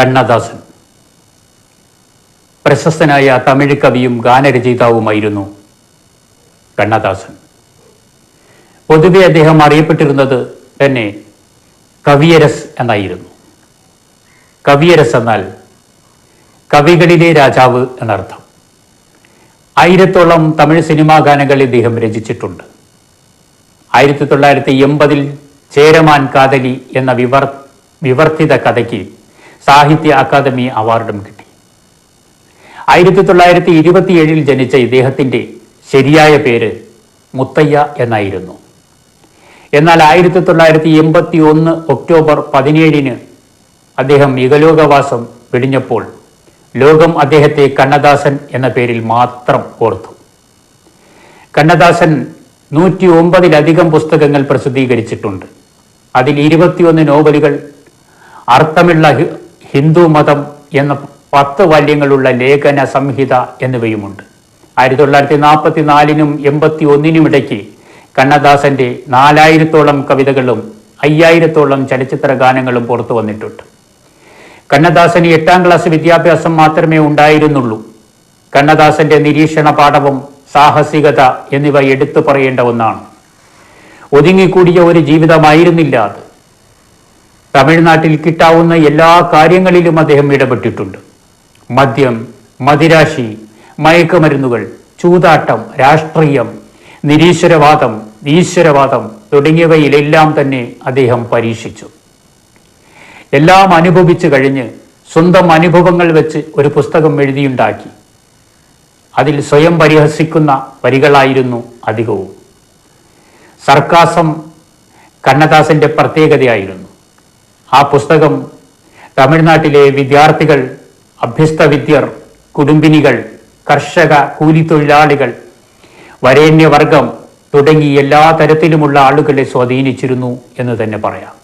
കണ്ണദാസൻ. പ്രശസ്തനായ തമിഴ് കവിയും ഗാനരചയിതാവുമായിരുന്നു കണ്ണദാസൻ. പൊതുവെ അദ്ദേഹം അറിയപ്പെട്ടിരുന്നത് തന്നെ കവിയരസ് എന്നായിരുന്നു. കവിയരസ് എന്നാൽ കവികളിലെ രാജാവ് എന്നർത്ഥം. ആയിരത്തോളം തമിഴ് സിനിമാ ഗാനങ്ങൾ ഇദ്ദേഹം രചിച്ചിട്ടുണ്ട്. ആയിരത്തി തൊള്ളായിരത്തി എൺപതിൽ ചേരമാൻ കാതലി എന്ന വിവർ വിവർത്തിത കഥയ്ക്ക് സാഹിത്യ അക്കാദമി അവാർഡും കിട്ടി. ആയിരത്തി തൊള്ളായിരത്തി ഇരുപത്തിയേഴിൽ ജനിച്ച ഇദ്ദേഹത്തിന്റെ ശരിയായ പേര് മുത്തയ്യ എന്നായിരുന്നു. എന്നാൽ ആയിരത്തി തൊള്ളായിരത്തി എൺപത്തി ഒന്ന് ഒക്ടോബർ പതിനേഴിന് അദ്ദേഹം ഇകലോകവാസം വെടിഞ്ഞപ്പോൾ ലോകം അദ്ദേഹത്തെ കണ്ണദാസൻ എന്ന പേരിൽ മാത്രം ഓർത്തു. കണ്ണദാസൻ നൂറ്റി ഒമ്പതിലധികം പുസ്തകങ്ങൾ പ്രസിദ്ധീകരിച്ചിട്ടുണ്ട്. അതിൽ ഇരുപത്തിയൊന്ന് നോവലുകൾ അർത്ഥമുള്ള ഹിന്ദു മതം എന്ന പത്ത് വല്യങ്ങളുള്ള ലേഖന സംഹിത എന്നിവയുമുണ്ട്. ആയിരത്തി തൊള്ളായിരത്തി നാൽപ്പത്തി നാലിനും എൺപത്തി ഒന്നിനും ഇടയ്ക്ക് കണ്ണദാസന്റെ നാലായിരത്തോളം കവിതകളും അയ്യായിരത്തോളം ചലച്ചിത്ര ഗാനങ്ങളും പുറത്തു വന്നിട്ടുണ്ട്. കണ്ണദാസന് എട്ടാം ക്ലാസ് വിദ്യാഭ്യാസം മാത്രമേ ഉണ്ടായിരുന്നുള്ളൂ. കണ്ണദാസന്റെ നിരീക്ഷണ പാഠവും സാഹസികത എന്നിവ എടുത്തു പറയേണ്ട ഒന്നാണ്. ഒതുങ്ങിക്കൂടിയ ഒരു ജീവിതമായിരുന്നില്ല അത്. തമിഴ്നാട്ടിൽ കിട്ടാവുന്ന എല്ലാ കാര്യങ്ങളിലും അദ്ദേഹം ഇടപെട്ടിട്ടുണ്ട്. മദ്യം മദിരാശി മയക്കുമരുന്നുകൾ ചൂതാട്ടം രാഷ്ട്രീയം നിരീശ്വരവാദം ഈശ്വരവാദം തുടങ്ങിയവയിലെല്ലാം തന്നെ അദ്ദേഹം പരീക്ഷിച്ചു. എല്ലാം അനുഭവിച്ചു കഴിഞ്ഞ് സ്വന്തം അനുഭവങ്ങൾ വെച്ച് ഒരു പുസ്തകം എഴുതിയുണ്ടാക്കി. അതിൽ സ്വയം പരിഹസിക്കുന്ന വരികളായിരുന്നു അധികവും. സർക്കാസം കണ്ണദാസന്റെ പ്രത്യേകതയായിരുന്നു. ആ പുസ്തകം തമിഴ്നാട്ടിലെ വിദ്യാർത്ഥികൾ അഭ്യസ്ത വിദ്യർ കുടുംബിനികൾ കർഷക കൂലിത്തൊഴിലാളികൾ വരേണ്യവർഗം തുടങ്ങി എല്ലാ തരത്തിലുമുള്ള ആളുകളെ സ്വാധീനിച്ചിരുന്നു എന്ന് തന്നെ പറയാം.